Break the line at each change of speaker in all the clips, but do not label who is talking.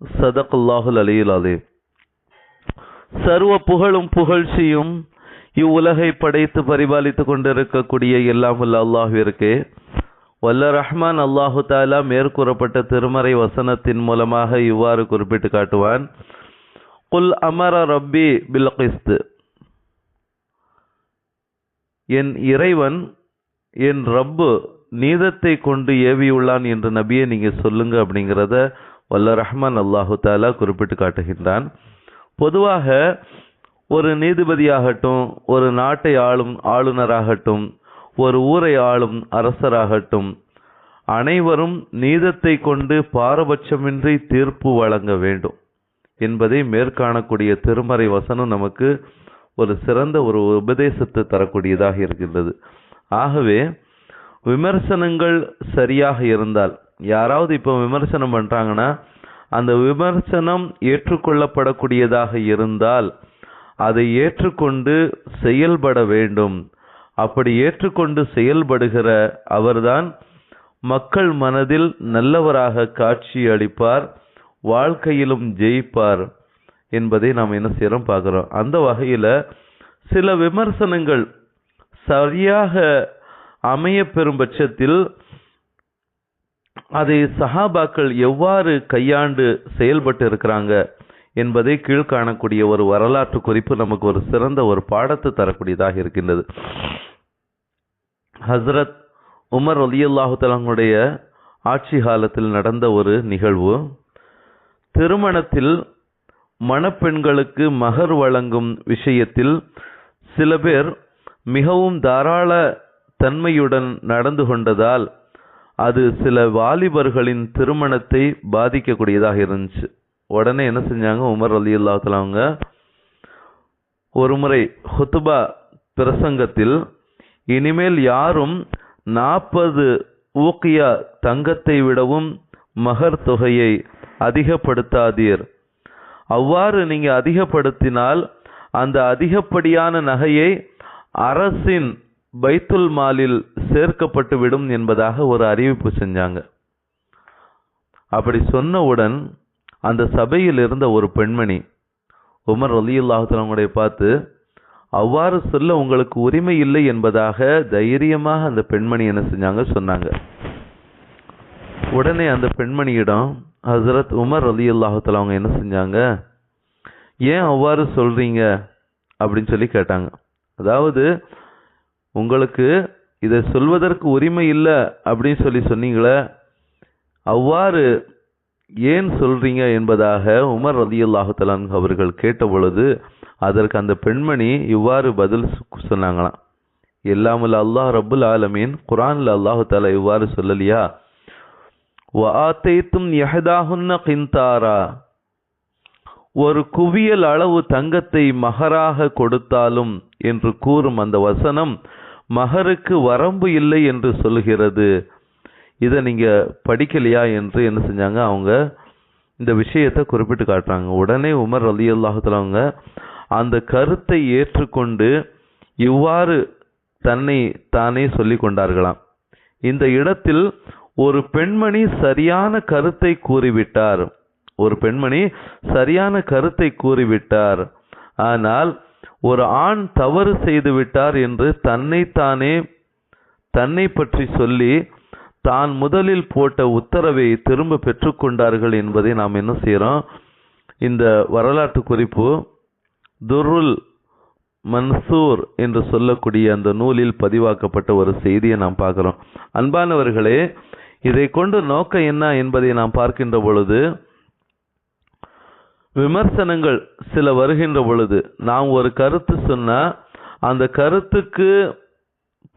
சதகுல்லாஹுல் அலியுல் அலீம். சர்வ புகழும் புகழ்ச்சியும் இவ்வுலகை படைத்து பரிபாலித்து கொண்டிருக்கக்கூடிய எல்லாம் உள்ள அல்லாஹிற்கு வல்ல ரஹ்மான் அல்லாஹு தாலா மேற்கூறப்பட்ட திருமறை வசனத்தின் மூலமாக இவ்வாறு குறிப்பிட்டு காட்டுவான். குல் அமர ரப்பி பில் கிஸ்து. என் இறைவன் என் ரப்பு நீதத்தை கொண்டு ஏவியுள்ளான் என்று நபியை நீங்கள் சொல்லுங்க அப்படிங்கிறத வல்ல ரஹ்மான் அல்லாஹு தாலா குறிப்பிட்டு காட்டுகின்றான். பொதுவாக ஒரு நீதிபதியாகட்டும் ஒரு நாட்டை ஆளும் ஆளுநராகட்டும் ஒரு ஊரை ஆளும் அரசராகட்டும் அனைவரும் நீதத்தை கொண்டு பாரபட்சமின்றி தீர்ப்பு வழங்க வேண்டும் என்பதை மேற்காணக்கூடிய திருமறை வசனம் நமக்கு ஒரு சிறந்த ஒரு உபதேசத்தை தரக்கூடியதாக இருக்கின்றது. ஆகவே விமர்சனங்கள் சரியாக இருந்தால் யாராவது இப்போ விமர்சனம் பண்ணுறாங்கன்னா அந்த விமர்சனம் ஏற்றுக்கொள்ளப்படக்கூடியதாக இருந்தால் அதை ஏற்றுக்கொண்டு செயல்பட வேண்டும். அப்படி ஏற்றுக்கொண்டு செயல்படுகிற அவர்தான் மக்கள் மனதில் நல்லவராக காட்சி அளிப்பார் வாழ்க்கையிலும் ஜெயிப்பார் என்பதை நாம் என்ன செய்கிறோம் பார்க்குறோம். அந்த வகையில் சில விமர்சனங்கள் சரியாக அமைய பெறும் பட்சத்தில் அதை சஹாபாக்கள் எவ்வாறு கையாண்டு செயல்பட்டு இருக்கிறாங்க என்பதை கீழ்காணக்கூடிய ஒரு வரலாற்று குறிப்பு நமக்கு ஒரு சிறந்த ஒரு பாடத்தை தரக்கூடியதாக இருக்கின்றது. ஹஸ்ரத் உமர் அலியுல்லாஹு தலங்களுடைய ஆட்சி காலத்தில் நடந்த ஒரு நிகழ்வு. திருமணத்தில் மணப்பெண்களுக்கு மகர் வழங்கும் விஷயத்தில் சில பேர் மிகவும் தாராள தன்மையுடன் நடந்து கொண்டதால் அது சில வாலிபர்களின் திருமணத்தை பாதிக்கக்கூடியதாக இருந்துச்சு. உடனே என்ன செஞ்சாங்க? உமர் அலி அவங்க ஒரு முறை ஹுத்துபா பிரசங்கத்தில் இனிமேல் யாரும் நாற்பது ஊக்கியா தங்கத்தை விடவும் மகர் தொகையை அதிகப்படுத்தாதீர். அவ்வாறு நீங்கள் அதிகப்படுத்தினால் அந்த அதிகப்படியான நகையை அரசின் பைத்துல் மாலில் சேர்க்கப்பட்டு விடும் என்பதாக ஒரு அறிவிப்பு செஞ்சாங்க. அப்படி சொன்னவுடன் அந்த சபையில் இருந்த ஒரு பெண்மணி உமர் அலியுல்லாஹுடைய பார்த்து அவ்வாறு சொல்ல உங்களுக்கு உரிமை இல்லை என்பதாக தைரியமாக அந்த பெண்மணி என்ன செஞ்சாங்க? சொன்னாங்க. உடனே அந்த பெண்மணியிடம் ஹசரத் உமர் அலி அவங்க என்ன செஞ்சாங்க? ஏன் அவ்வாறு சொல்கிறீங்க அப்படின்னு சொல்லி கேட்டாங்க. அதாவது உங்களுக்கு இதை சொல்வதற்கு உரிமை இல்லை அப்படின்னு சொல்லி சொன்னீங்களே அவ்வாறு ஏன் சொல்றீங்க என்பதாக உமர் ரதியுல்லாஹுத்தலான் அவர்கள் கேட்ட பொழுது அதற்கு அந்த பெண்மணி இவ்வாறு பதில் சொன்னாங்களாம். எல்லாமல் அல்லாஹ் ரபுல் ஆலமீன் குரான்ல அல்லாஹு தாலா இவ்வாறு சொல்லலையா? வாத்தைத்தும் எஹதாகுன்ன கிந்தாரா? ஒரு குவியல் அளவு தங்கத்தை மகராக கொடுத்தாலும் என்று கூறும் அந்த வசனம் மகருக்கு வரம்பு இல்லை என்று சொல்கிறது இதை நீங்கள் படிக்கலையா என்று என்ன செஞ்சாங்க? அவங்க இந்த விஷயத்தை குறிப்பிட்டு காட்டுறாங்க. உடனே உமர் அலி அல்லாஹுத்தலவங்க அந்த கருத்தை ஏற்றுக்கொண்டு இவ்வாறு தன்னை தானே சொல்லி கொண்டார்களாம். இந்த இடத்தில் ஒரு பெண்மணி சரியான கருத்தை கூறிவிட்டார். ஒரு பெண்மணி சரியான கருத்தை கூறிவிட்டார். ஆனால் ஒரு ஆண் தவறு செய்து விட்டார் என்று தன்னைத்தானே தன்னை பற்றி சொல்லி தான் முதலில் போட்ட உத்தரவை திரும்ப பெற்றுக்கொண்டார்கள் என்பதை நாம் என்ன செய்கிறோம்? இந்த வரலாற்று குறிப்பு துருல் மன்சூர் என்று சொல்லக்கூடிய அந்த நூலில் பதிவாக்கப்பட்ட ஒரு செய்தியை நாம் பார்க்குறோம். அன்பானவர்களே இதை கொண்டு நோக்கம் என்ன என்பதை நாம் பார்க்கின்ற பொழுது விமர்சனங்கள் சில வருகின்ற பொழுது நாம் ஒரு கருத்து சொன்னால் அந்த கருத்துக்கு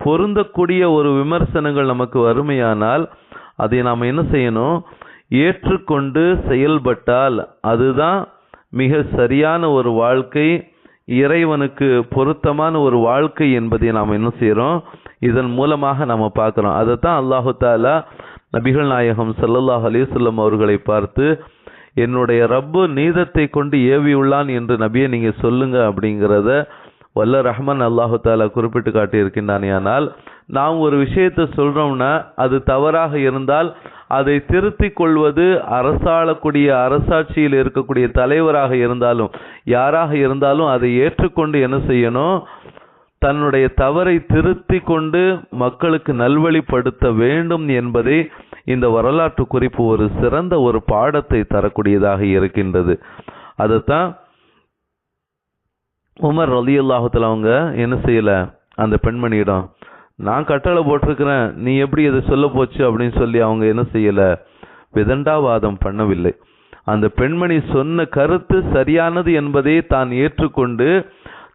பொருந்தக்கூடிய ஒரு விமர்சனங்கள் நமக்கு வறுமையானால் அதை நாம் என்ன செய்யணும்? ஏற்றுக்கொண்டு செயல்பட்டால் அதுதான் மிக சரியான ஒரு வாழ்க்கை இறைவனுக்கு பொருத்தமான ஒரு வாழ்க்கை என்பதை நாம் என்ன செய்கிறோம் இதன் மூலமாக நம்ம பார்க்குறோம். அதைத்தான் அல்லாஹு தாலா நபிகள் நாயகம் சல்லல்லாஹ் அலிசல்லம் அவர்களை பார்த்து என்னுடைய ரப்பு நீதத்தை கொண்டு ஏவியுள்ளான் என்று நபியை நீங்கள் சொல்லுங்க அப்படிங்கிறத வல்ல ரஹ்மான் அல்லாஹு தாலா குறிப்பிட்டு காட்டியிருக்கின்றானேயானால் நாம் ஒரு விஷயத்தை சொல்கிறோம்னா அது தவறாக இருந்தால் அதை திருத்திக் கொள்வது அரசாளக்கூடிய அரசாட்சியில் இருக்கக்கூடிய தலைவராக இருந்தாலும் யாராக இருந்தாலும் அதை ஏற்றுக்கொண்டு என்ன செய்யணும்? தன்னுடைய தவறை திருத்தி கொண்டு மக்களுக்கு நல்வழிப்படுத்த வேண்டும் என்பதை இந்த வரலாற்று குறிப்பு ஒரு சிறந்த ஒரு பாடத்தை தரக்கூடியதாக இருக்கின்றது. அதைத்தான் உமர் ரலியல்லாஹுத்தல அவங்க என்ன செய்யலை? அந்த பெண்மணியிடம் நான் கட்டளை போட்டிருக்கிறேன். நீ எப்படி இதை சொல்ல போச்சு? அப்படின்னு சொல்லி அவங்க என்ன செய்யலை? விதண்டாவாதம் பண்ணவில்லை. அந்த பெண்மணி சொன்ன கருத்து சரியானது என்பதை தான் ஏற்றுக்கொண்டு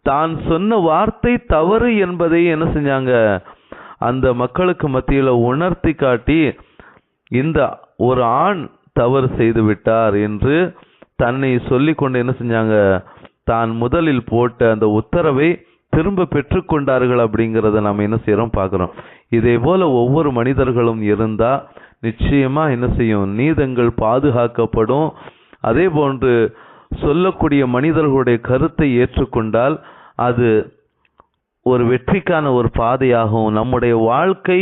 தான் சொன்ன வார்த்தை தவறு என்பதை என்ன செஞ்சாங்க? அந்த மக்களுக்கு மத்தியில் உணர்த்தி காட்டி இந்த ஒரு ஆண் தவறு செய்து விட்டார் என்று தன்னை சொல்லிக்கொண்டு என்ன செஞ்சாங்க? தான் முதலில் போட்ட அந்த உத்தரவை திரும்ப பெற்றுக்கொண்டார்கள் அப்படிங்கிறத நாம் என்ன செய்கிறோம் பார்க்குறோம். இதே போல் ஒவ்வொரு மனிதர்களும் இருந்தால் நிச்சயமாக என்ன செய்யும்? நீதங்கள் பாதுகாக்கப்படும். அதே போன்று சொல்லக்கூடிய மனிதர்களுடைய கருத்தை ஏற்றுக்கொண்டால் அது ஒரு வெற்றிக்கான ஒரு பாதையாகவும் நம்முடைய வாழ்க்கை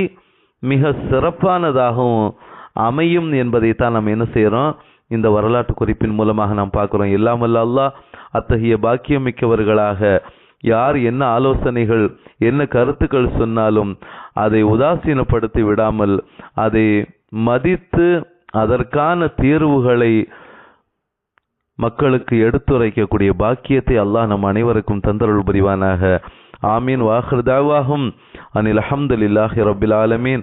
மிக சிறப்பானதாகவும் அமையும் என்பதைத்தான் நாம் என்ன செய்கிறோம் இந்த வரலாற்று குறிப்பின் மூலமாக நாம் பார்க்குறோம். இல்லாமல் அல்லாஹ் அத்தகைய பாக்கியம் மிக்கவர்களாக யார் என்ன ஆலோசனைகள் என்ன கருத்துக்கள் சொன்னாலும் அதை உதாசீனப்படுத்தி விடாமல் அதை மதித்து அதற்கான தீர்வுகளை மக்களுக்கு எடுத்துரைக்கக்கூடிய பாக்கியத்தை அல்லாஹ் நம் அனைவருக்கும் தந்தருள் புரிவானாக. ஆமீன். வாஹர் தாவாகும் அனில் அஹமதுல்லாஹி ரபில் ஆலமீன்.